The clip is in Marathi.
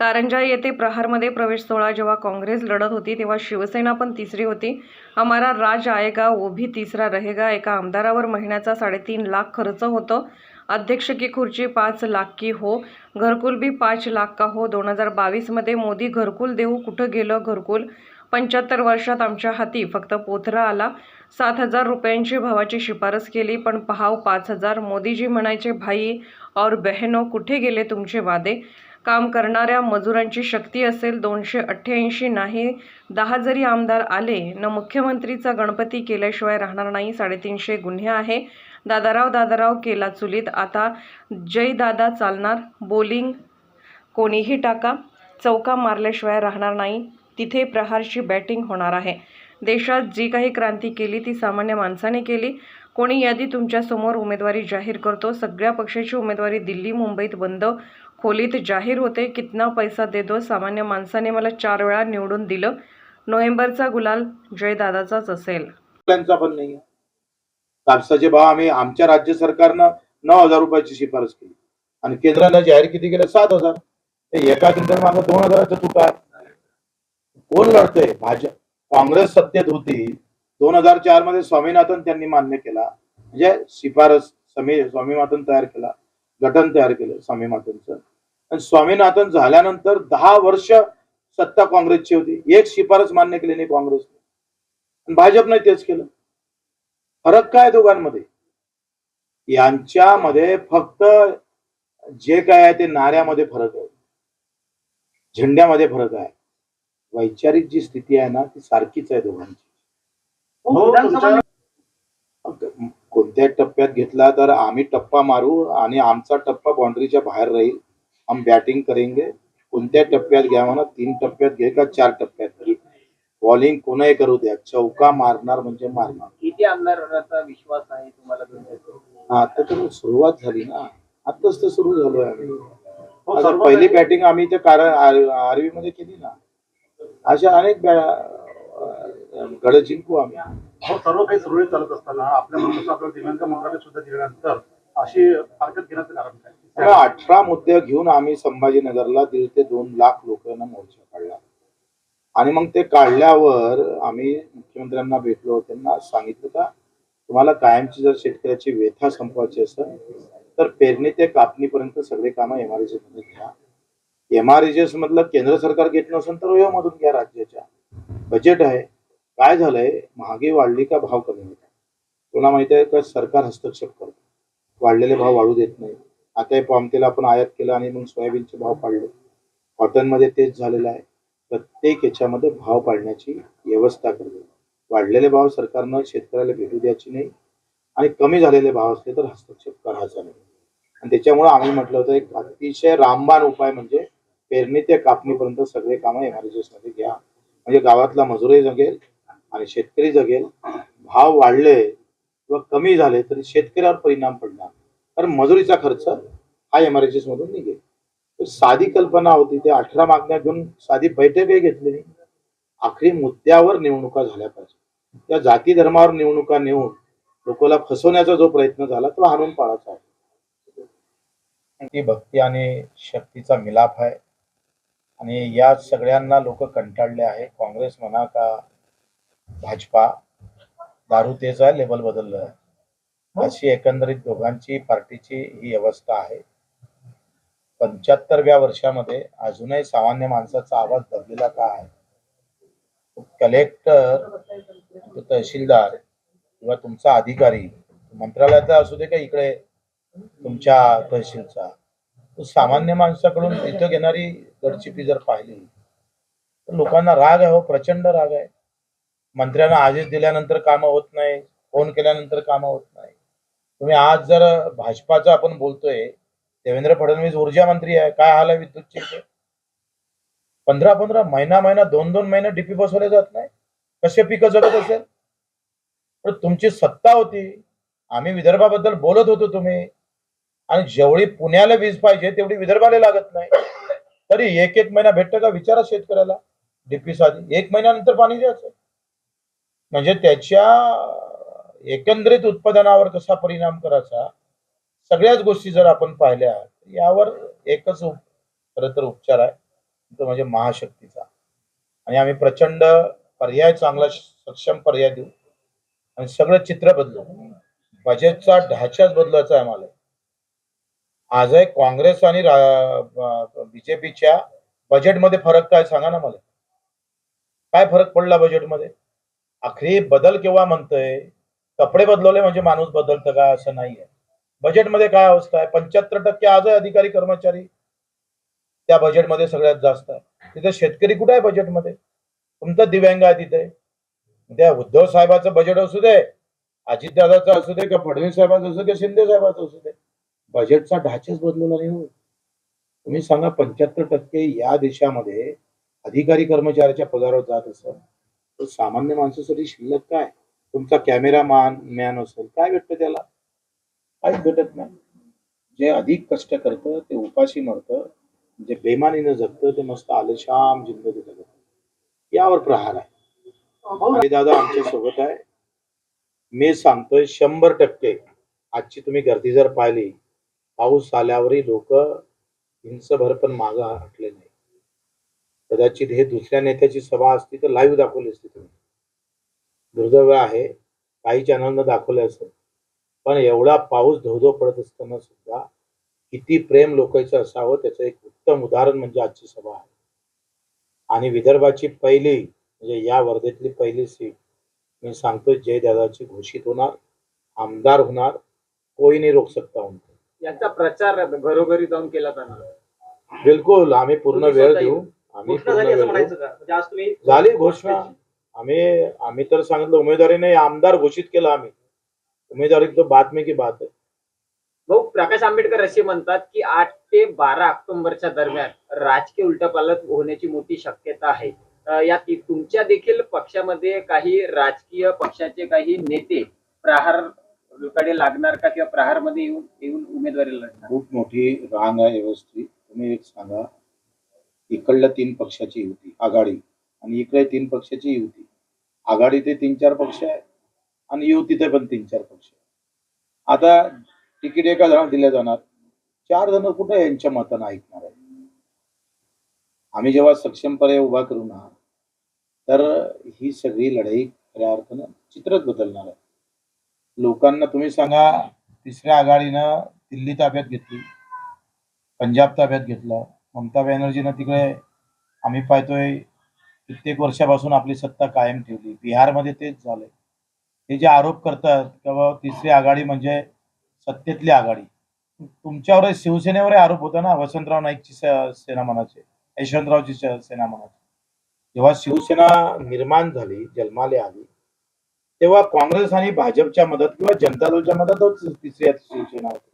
कारंजा येथे प्रहारमध्ये प्रवेश सोहळा जेव्हा काँग्रेस लढत होती तेव्हा शिवसेना पण तिसरी होती. हमारा राज आएगा वो भी तिसरा रहेगा एका आमदारावर महिन्याचा साडेतीन लाख खर्च होतो. अध्यक्ष की खुर्ची पाच लाख की हो. घरकुल भी पाच लाख का हो. दोन हजार बावीसमध्ये मोदी घरकुल देऊ कुठं गेलं घरकुल? पंच्याहत्तर वर्षात आमच्या हाती फक्त पोथरा आला. सात हजार रुपयांची भावाची शिफारस केली पण पहाव पाच हजार. मोदीजी म्हणायचे भाई और बहनो कुठे गेले तुमचे वादे? काम करणाऱ्या मजुरांची शक्ती असेल दोनशे अठ्ठ्याऐंशी नाही दहा जरी आमदार आले न मुख्यमंत्रीचा गणपती केल्याशिवाय राहणार नाही साडेतीनशे गुन्हे आहे. दादाराव दादाराव केला चुलीत. आता जय दादा चालणार बोलिंग कोणीही टाका. चौका मारल्याशिवाय राहणार नाही. तिथे प्रहारची बॅटिंग होणार आहे. देशात जी काही क्रांती केली ती सामान्य माणसाने केली. कोणी यादी तुमच्यासमोर उमेदवारी जाहीर करतो? सगळ्या पक्षाची उमेदवारी दिल्ली मुंबईत बंद खोलीत जाहीर होते. कितना पैसा दे दो? सामान्य माणसाने मला चार वेळा निवडून दिलं. नोव्हेंबरचा गुलाल जयदादाचाच असेल. त्यांचा पण नाही कापसाचे भाव आम्ही आमच्या राज्य सरकारनं नऊ हजार रुपयाची शिफारस केली. आणि केंद्रानं जाहीर किती केलं? सात हजार. एका क्विंटल दोन हजाराचा तुका कोण लढतंय? भाजप काँग्रेस सत्तेत होती. दोन हजार चारमध्ये स्वामीनाथन त्यांनी मान्य केला. म्हणजे शिफारस समी स्वामीनाथन तयार केला. गठन तयार केलं स्वामीनाथनचं आणि स्वामीनाथन झाल्यानंतर दहा वर्ष सत्ता काँग्रेसची होती. एक शिफारस मान्य केली नाही काँग्रेसने. भाजपने तेच केलं. फरक काय आहे दोघांमध्ये? यांच्यामध्ये फक्त जे काय आहे ते नाऱ्यामध्ये फरक आहे. झेंड्यामध्ये फरक आहे. वैचारिक जी स्थिती आहे ना ती सारखीच आहे दोघांची. हो, तुमच्या- कोणत्या टप्प्यात घेतला तर आम्ही टप्पा मारू आणि आमचा टप्पा बाउंड्रीच्या बाहेर राहील हम बॅटिंग करेंगे कोणत्या टप्प्यात घ्या म्हणा तीन टप्प्यात घे का चार टप्प्यात घे बॉलिंग कोणाही करू द्या चौका मारणार म्हणजे मारणार किती आमदारांचा विश्वास आहे तुम्हाला? हा आता तर सुरुवात झाली ना आताच तर सुरू झालोय आम्ही हो, आता पहिली बॅटिंग आम्ही त्या कारण आरवी मध्ये केली ना अशा अनेक गड जिंकू आम्ही. सर्व काही सुरळीत चालत असताना आपल्या आपल्याला दिव्यांग मंत्रालय सुद्धा दिल्यानंतर अशी हरकत घेण्याचं कारण काय? अठरा मुद्दे घेऊन आम्ही संभाजीनगरला दीड ते दोन लाख लोकांना मोर्चा काढला. आणि मग ते काढल्यावर आम्ही मुख्यमंत्र्यांना भेटलो त्यांना सांगितलं का तुम्हाला कायमची जर शेतकऱ्याची व्यथा संपवायची असेल तर पेरणी ते कापणीपर्यंत सगळे कामं एमआरएसमध्ये घ्या. एमआरएस मधलं केंद्र सरकार घेत नसेल तर मधून घ्या राज्याच्या. बजेट आहे. काय झालंय? महागे वाढली का भाव कमी होता तुला माहिती आहे का? सरकार हस्तक्षेप करतो. वाढलेले भाव वाढू देत नाही. आता हे पामतेल आपण आयात केलं आणि मग सोयाबीनचे भाव पाडले. कॉटनमध्ये तेच झालेलं आहे. प्रत्येक याच्यामध्ये भाव पाडण्याची व्यवस्था करते. वाढलेले भाव सरकारनं शेतकऱ्याला भेटू द्यायची नाही. आणि कमी झालेले भाव असले तर हस्तक्षेप करायचा नाही. आणि त्याच्यामुळे आम्ही म्हटलं होतं एक अतिशय रामबाण उपाय म्हणजे पेरणी ते कापणीपर्यंत सगळे कामं एमआरजीएसमध्ये घ्या. म्हणजे गावातला मजुरही जगेल आणि शेतकरी जगेल भाव वाढले किंवा कमी झाले तरी शेतकऱ्यावर परिणाम पडणार. कारण मजुरीचा खर्च हा एमआरएचएस मधून निघेल. तर साधी कल्पना होती ते अठरा मागण्या घेऊन साधी बैठकही घेतलेली. आखरी मुद्द्यावर निवडणुका झाल्या पाहिजे. त्या जाती धर्मावर निवडणुका नेऊन लोकांना फसवण्याचा जो प्रयत्न झाला तो हारून पाडायचा आहे. ती भक्ती आणि शक्तीचा मिलाप आहे. आणि या सगळ्यांना लोक कंटाळले आहे. काँग्रेस म्हणा का भाजपा दारू तेच आहे लेबल बदललं आहे. अशी एकंदरीत दोघांची पार्टीची ही अवस्था आहे. पंच्याहत्तरव्या वर्षामध्ये अजूनही सामान्य माणसाचा आवाज दबलेला का आहे? कलेक्टर तहसीलदार किंवा तुमचा अधिकारी मंत्रालयाचा असू दे का इकडे तुमच्या तहसीलचा तो सामान्य माणसाकडून तिथं घेणारी गडचिपी जर पाहिली तर लोकांना राग आहे हो प्रचंड राग आहे. मंत्र्यांना आदेश दिल्यानंतर कामं होत नाही फोन केल्यानंतर कामं होत नाही. तुम्ही आज जर भाजपाचं आपण बोलतोय देवेंद्र फडणवीस ऊर्जा मंत्री आहे काय हाल आहे विद्युतचे पंधरा पंधरा महिना महिना दोन दोन महिने डीपी बसवले जात नाही. कसे पिकं जगत असेल? पण तुमची सत्ता होती. आम्ही विदर्भाबद्दल बोलत होतो तुम्ही. आणि जेवढी पुण्याला वीज पाहिजे तेवढी विदर्भाला लागत नाही. तरी एक एक महिना भेटतं का विचारा शेतकऱ्याला? डीपी साधी एक महिन्यानंतर पाणी द्यायचं. म्हणजे त्याच्या एकंदरीत उत्पादनावर कसा परिणाम करायचा सगळ्याच गोष्टी जर आपण पाहिल्या यावर एकच खर खरं तर उपचार आहे तो म्हणजे महाशक्तीचा. आणि आम्ही प्रचंड पर्याय चांगला सक्षम पर्याय देऊ. आणि सगळं चित्र बदलू. बजेटचा ढाचाच बदलायचा आहे आम्हाला आजही काँग्रेस आणि बीजेपीच्या बजेटमध्ये फरक काय सांगा ना मला काय फरक पडला बजेटमध्ये? आखरी बदल केव्हा म्हणतोय? कपडे बदलवले म्हणजे माणूस बदलतं का? असं नाहीये. बजेटमध्ये काय अवस्था आहे? पंच्याहत्तर टक्के आजही अधिकारी कर्मचारी त्या बजेटमध्ये सगळ्यात जास्त आहे. तिथे शेतकरी कुठे आहे बजेटमध्ये? तुमचं दिव्यांग आहे तिथे. त्या उद्धव साहेबाचं बजेट असू दे अजितदादाचं असू दे का फडणवीस साहेबाचं असू दे शिंदे साहेबाचं असू दे बजेटचा ढाचेच बदलला नाही हो. तुम्ही सांगा पंच्याहत्तर टक्के या देशामध्ये अधिकारी कर्मचाऱ्याच्या पगारावर जात असेल तर सामान्य माणसासाठी शिल्लक काय? तुमचा कॅमेरा मान मॅन असेल काय भेटतं त्याला? काहीच भेटत नाही. जे अधिक कष्ट करतं ते उपाशी मरतं. जे बेमानीनं जगतं ते मस्त आलेशाम जिंदगी जगत. यावर प्रहार आहे. आणि दादा आमच्यासोबत आहे. मी सांगतोय शंभर टक्के. आजची तुम्ही गर्दी जर पाहिली पाऊस आल्यावरही लोक हिंसभर पण मागं हटले नाही कदाचित हे दुसऱ्या नेत्याची सभा असती तर लाईव्ह दाखवली असती तुम्ही. दुर्दैव आहे काही चॅनलनं दाखवलं असेल पण एवढा पाऊस धोधो पडत असताना सुद्धा किती प्रेम लोकांचं असावं त्याचं एक उत्तम उदाहरण म्हणजे आजची सभा आहे. आणि विदर्भाची पहिली म्हणजे या वर्धेतली पहिली सीट मी सांगतो जयदादाची घोषित होणार आमदार होणार कोई नाही रोक सकता उनको याचा प्रचार घरोघरी जाऊन केला जाणार. बिलकुल आम्ही पूर्ण वेळ देऊ. घोषणा पूर्ण झाली असं वेळ म्हणायचं देऊ का? म्हणजे आज तुम्ही झाली घोषणा आम्ही आम्ही तर सांगितलं उमेदवारी नाही आमदार घोषित केलं आम्ही. उमेदवारी तो बात में की बात आहे. भाऊ प्रकाश आंबेडकर असे म्हणतात की आठ ते बारा ऑक्टोबरच्या दरम्यान राजकीय उलटपालट होण्याची मोठी शक्यता आहे. या तुमच्या देखील पक्षामध्ये काही राजकीय पक्षाचे काही नेते प्रहारकडे लागणार का किंवा प्रहारमध्ये येऊन येऊन उमेदवारी लढणार? खूप मोठी रांग आहे व्यवस्थित तुम्ही एक सांगा इकडल्या तीन पक्षाची युती आघाडी. आणि इकडे तीन पक्षाची युती. आघाडी ते तीन चार पक्ष आहे आणि युतीते पण तीन चार पक्ष आता तिकीट एका जणांना दिल्या जाणार. चार जण कुठे यांच्या मतानं ऐकणार आहे आम्ही जेव्हा सक्षम पर्याय उभा करू ना तर ही सगळी लढाई खऱ्या अर्थानं चित्रच बदलणार आहे. लोकांना तुम्ही सांगा तिसऱ्या आघाडीनं दिल्ली ताब्यात घेतली पंजाब ताब्यात घेतलं ममता बॅनर्जीनं तिकडे आम्ही पाहतोय कित्येक वर्षापासून आपली सत्ता कायम ठेवली. बिहारमध्ये तेच झाले हे जे आरोप करतात की बाबा तिसरी आघाडी म्हणजे सत्तेतली आघाडी. तुमच्यावर शिवसेनेवर आरोप होता ना वसंतराव नाईकची सेना मनाचे यशवंतरावची सेना मनाचे जेव्हा शिवसेना निर्माण झाली जन्माले आली तेव्हा काँग्रेस आणि भाजपच्या मदत किंवा जनता दलच्या मदतच तिसरी शिवसेना होती.